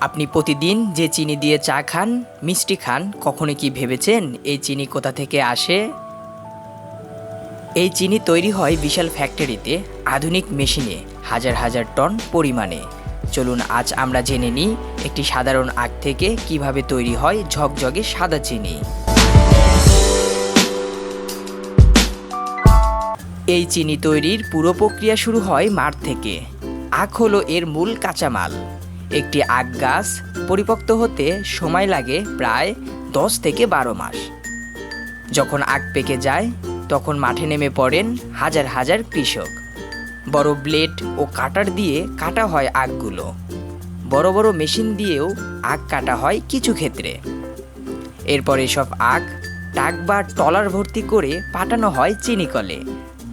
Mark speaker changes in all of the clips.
Speaker 1: আপনি প্রতিদিন যে চিনি দিয়ে চা খান, মিষ্টি খান, কখনো কি ভেবেছেন এই চিনি কোথা থেকে আসে? এই চিনি তৈরি হয় বিশাল ফ্যাক্টরিতে, আধুনিক মেশিনে, হাজার হাজার টন পরিমাণে। চলুন আজ আমরা জেনে নিই একটি সাধারণ আখ থেকে কীভাবে তৈরি হয় ঝকঝকে সাদা চিনি। এই চিনি তৈরির পুরো প্রক্রিয়া শুরু হয় মাঠ থেকে। আখ হলো এর মূল কাঁচামাল। একটি আখ গাছ পরিপক্ত হতে সময় লাগে প্রায় দশ থেকে বারো মাস। যখন আখ পেকে যায়, তখন মাঠে নেমে পড়েন হাজার হাজার কৃষক। বড় ব্লেড ও কাটার দিয়ে কাটা হয় আখগুলো বড় বড় মেশিন দিয়েও আখ কাটা হয় কিছু ক্ষেত্রে। এরপর এসব আখ টাক বা টলার ভর্তি করে পাঠানো হয় চিনিকলে।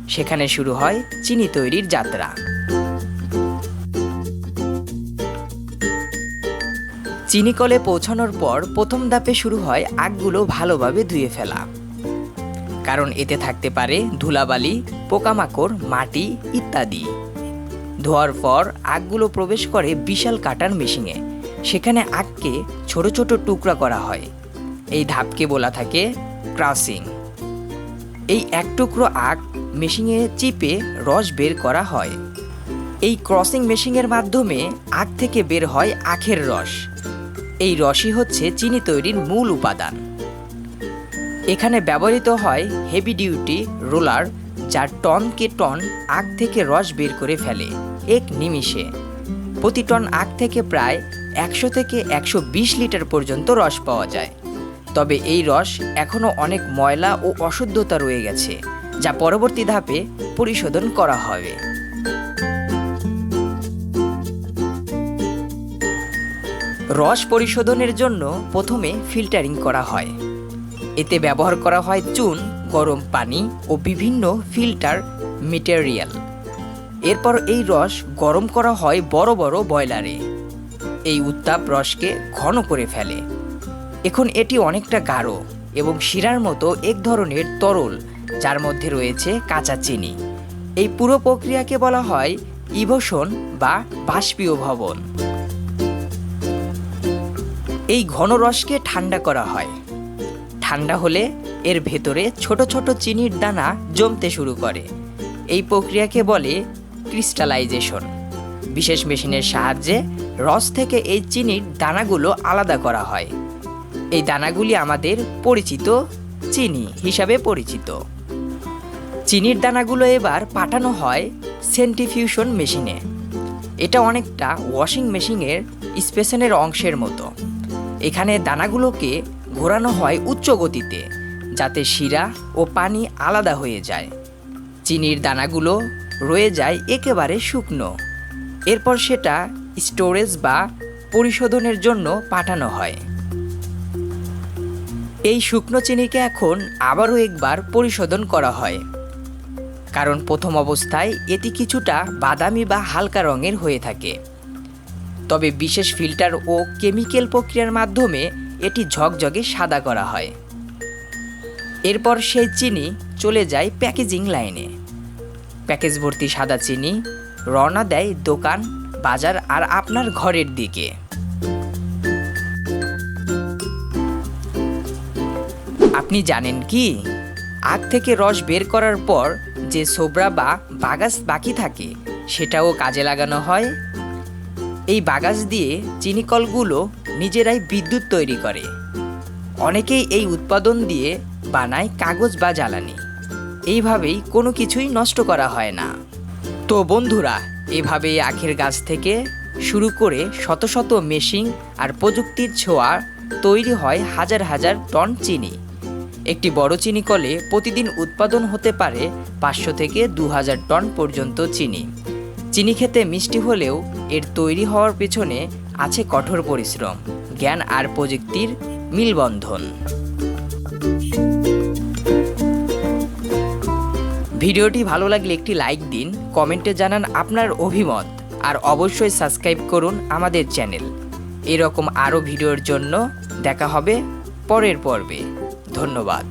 Speaker 1: সেখানে শুরু হয় চিনি তৈরির যাত্রা। চিনিকলে পৌঁছানোর পর প্রথম ধাপে শুরু হয় আগগুলো ভালোভাবে ধুয়ে ফেলা। কারণ এতে থাকতে পারে ধুলাবালি, পোকামাকড়, মাটি ইত্যাদি। ধোয়ার পর আগগুলো প্রবেশ করে বিশাল কাটার মেশিনে। সেখানে আগকে ছোট ছোট টুকরা করা হয়। এই ধাপকে বলা থাকে ক্রাসিং। এই এক টুকরো আখ মেশিনে চিপে রস বের করা হয়। এই ক্রসিং মেশিনের মাধ্যমে আখ থেকে বের হয় আখের রস। এই রসই হচ্ছে চিনি তৈরির মূল উপাদান। এখানে ব্যবহৃত হয় হেভি ডিউটি রোলার যা টনকে টন আখ থেকে রস বের করে ফেলে, এক নিমিষে। প্রতি টন আখ থেকে প্রায় একশো থেকে একশো বিশ লিটার পর্যন্ত রস পাওয়া যায়। তবে এই রস এখনও অনেক ময়লা ও অশুদ্ধতা রয়ে গেছে, যা পরবর্তী ধাপে পরিশোধন করা হবে। রস পরিশোধনের জন্য প্রথমে ফিল্টারিং করা হয়। এতে ব্যবহার করা হয় চুন, গরম পানি ও বিভিন্ন ফিল্টার মেটেরিয়াল। এরপর এই রস গরম করা হয় বড় বড় বয়লারে। এই উত্তাপ রসকে ঘন করে ফেলে। এখন এটি অনেকটা গাঢ় এবং শিরার মতো এক ধরনের তরল, যার মধ্যে রয়েছে কাঁচা চিনি। এই পুরো প্রক্রিয়াকে বলা হয় ইভোশন বা বাষ্পীয় ভবন। এই ঘন রসকে ঠান্ডা করা হয়। ঠান্ডা হলে এর ভেতরে ছোট ছোট চিনির দানা জমতে শুরু করে। এই প্রক্রিয়াকে বলে ক্রিস্টালাইজেশন। বিশেষ মেশিনের সাহায্যে রস থেকে এই চিনির দানাগুলো আলাদা করা হয়। এই দানাগুলি আমাদের পরিচিত চিনি হিসাবে পরিচিত। চিনির দানাগুলো এবার পাঠানো হয় সেন্টিফিউশন মেশিনে। এটা অনেকটা ওয়াশিং মেশিনের স্পেশনের অংশের মতো। এখানে দানাগুলোকে ঘোরানো হয় উচ্চ গতিতে, যাতে শিরা ও পানি আলাদা হয়ে যায়। চিনির দানাগুলো রয়ে যায় একেবারে শুকনো। এরপর সেটা স্টোরেজ বা পরিশোধনের জন্য পাঠানো হয়। এই শুকনো চিনিকে এখন আবারও একবার পরিশোধন করা হয়। কারণ প্রথম অবস্থায় এটি কিছুটা বাদামি বা হালকা রঙের হয়ে থাকে। তবে বিশেষ ফিল্টার ও কেমিক্যাল প্রক্রিয়ার মাধ্যমে এটি ঝকঝকে সাদা করা হয়। এরপর সেই চিনি চলে যায় প্যাকেজিং লাইনে। প্যাকেজ ভর্তি সাদা চিনি রওনা দেয় দোকান, বাজার আর আপনার ঘরের দিকে। আপনি জানেন কি? আখ থেকে রস বের করার পর যে সোবরা বা বাগাস বাকি থাকে, সেটাও কাজে লাগানো হয়। এই বাগাস দিয়ে চিনিকলগুলো নিজেরাই বিদ্যুৎ তৈরি করে। অনেকেই এই উৎপাদন দিয়ে বানায় কাগজ বা জ্বালানি। এইভাবেই কোনো কিছুই নষ্ট করা হয় না। তো বন্ধুরা এভাবে আখের গাছ থেকে শুরু করে শত শত মেশিন আর প্রযুক্তির ছোঁয়া তৈরি হয় হাজার হাজার টন চিনি। একটি বড় চিনি কলে প্রতিদিন উৎপাদন হতে পারে পাঁচশো থেকে দু হাজার টন পর্যন্ত চিনি। চিনি খেতে মিষ্টি হলেও এর তৈরি হওয়ার পেছনে আছে কঠোর পরিশ্রম, জ্ঞান আর প্রযুক্তির মিলবন্ধন। ভিডিওটি ভালো লাগলে একটি লাইক দিন, কমেন্টে জানান আপনার অভিমত, আর অবশ্যই সাবস্ক্রাইব করুন আমাদের চ্যানেল। এরকম আরও ভিডিওর জন্য দেখা হবে পরের পর্বে। ধন্যবাদ।